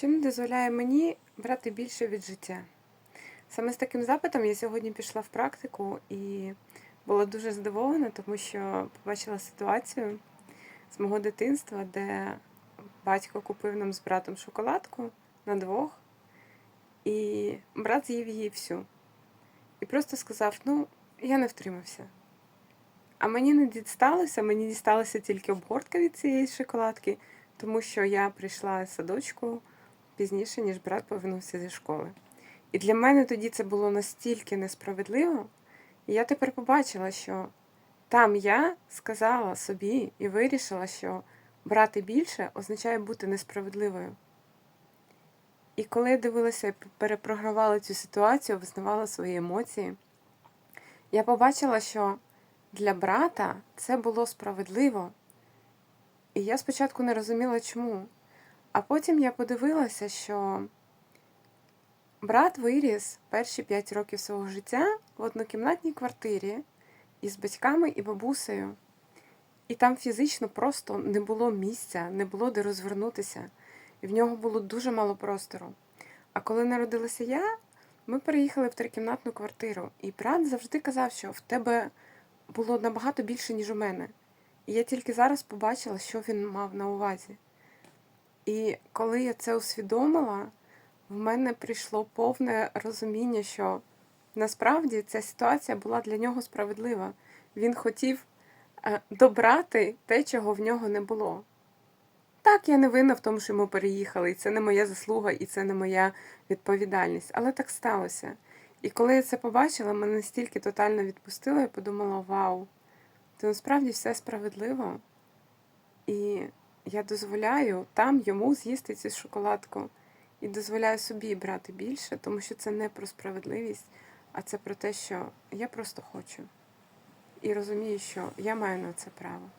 що не дозволяє мені брати більше від життя. Саме з таким запитом я сьогодні пішла в практику і була дуже здивована, тому що побачила ситуацію з мого дитинства, де батько купив нам з братом шоколадку на двох, і брат з'їв її всю. І просто сказав: ну, я не втримався. А мені не дісталося, мені дісталася тільки обгортка від цієї шоколадки, тому що я прийшла з садочку пізніше, ніж брат повернувся зі школи. І для мене тоді це було настільки несправедливо, і я тепер побачила, що там я сказала собі і вирішила, що брати більше означає бути несправедливою. І коли я дивилася і перепрогравала цю ситуацію, визнавала свої емоції, я побачила, що для брата це було справедливо. І я спочатку не розуміла, чому. А потім я подивилася, що брат виріс перші 5 років свого життя в однокімнатній квартирі із батьками і бабусею. І там фізично просто не було місця, не було де розвернутися. І в нього було дуже мало простору. А коли народилася я, ми переїхали в трикімнатну квартиру. І брат завжди казав, що в тебе було набагато більше, ніж у мене. І я тільки зараз побачила, що він мав на увазі. І коли я це усвідомила, в мене прийшло повне розуміння, що насправді ця ситуація була для нього справедлива. Він хотів е, добрати те, чого в нього не було. Так, я не винна в тому, що ми переїхали, і це не моя заслуга, і це не моя відповідальність. Але так сталося. І коли я це побачила, мене настільки тотально відпустило, я подумала: вау, то насправді все справедливо. І я дозволяю там йому з'їсти цю шоколадку. І дозволяю собі брати більше, тому що це не про справедливість, а це про те, що я просто хочу. І розумію, що я маю на це право.